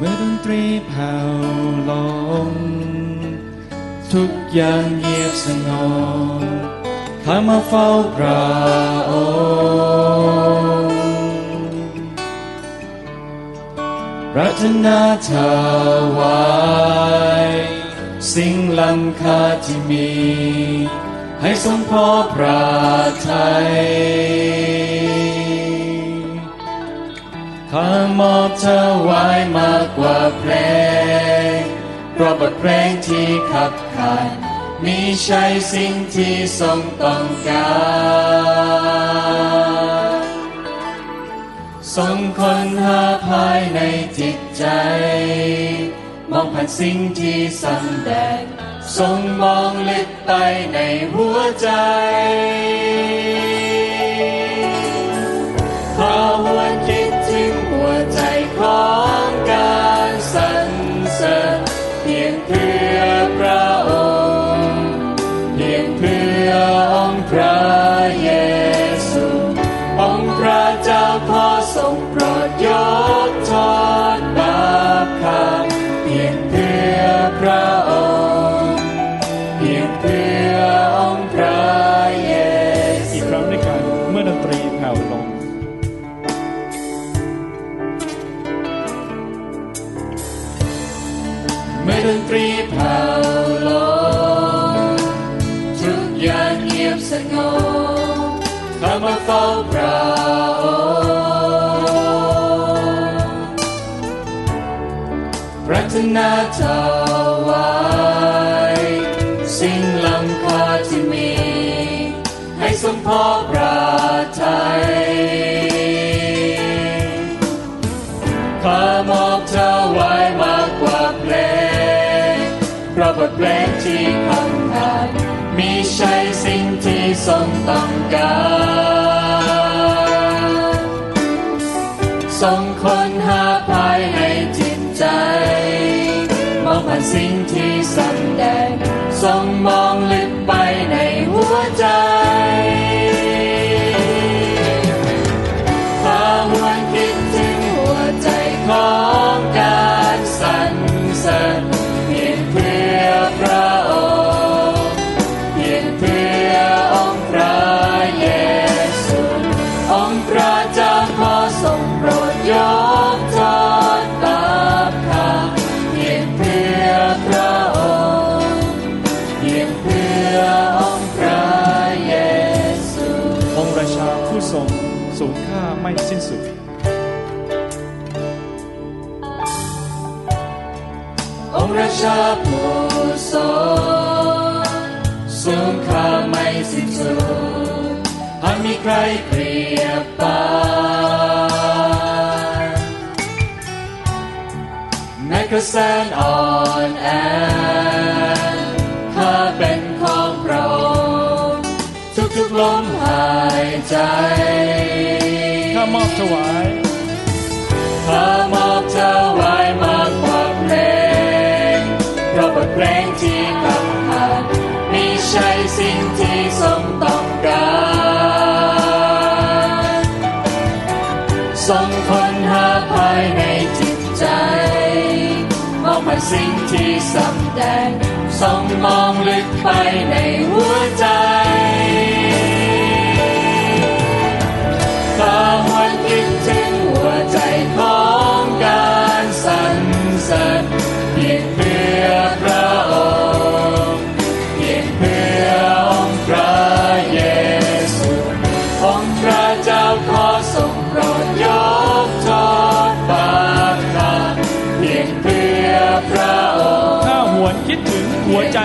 เมื่อดนตรีแผ่วลง ทุกอย่างเงียบสงบข้ามาเฝ้าพระองค์รัตนาถวายสิ่งล้ำค่าที่มี ให้สมพอพระไทย ข้ามอบเธอไว้มากกว่าเพลงเพราะบทเพลงที่ขับขานมีใช่สิ่งที่ทรงต้องการทรงคนหาภายในจิตใจ มองผ่านสิ่งที่สำแดงทรงมองลึกไปในหัวใจ ว มื่อดนตรีแผ่วลงทุกอย่างเงียบสงบข้ามาเฝ้าพระองค์ปรารถนาถวายสิ่งล้ำค่าที่มี ให้สมพอพระ ที่ทรงต้องการทรงคนหาภายในจิตใจ มองผ่านสิ่งที่สำแดงทรงมองลึก ทรงสูงค่าไม่สิ้นสุดองค์ราชาผู้ทรงสูงค่าไม่สิ้นสุดหากมีใครเปรียบปานแม้กระแสนอ่อนแอ ลมหายใจ ข้ามอบถวาย ข้ามอบเธอไว้มากกว่าเพลงเพราะบทเพลงที่กำผ่านมีใช่สิ่งที่ทรงต้องการทรงค้นหาภายในจิตใจ มองผ่านสิ่งที่สำแดงทรงมองลึกไปใน หัวใจ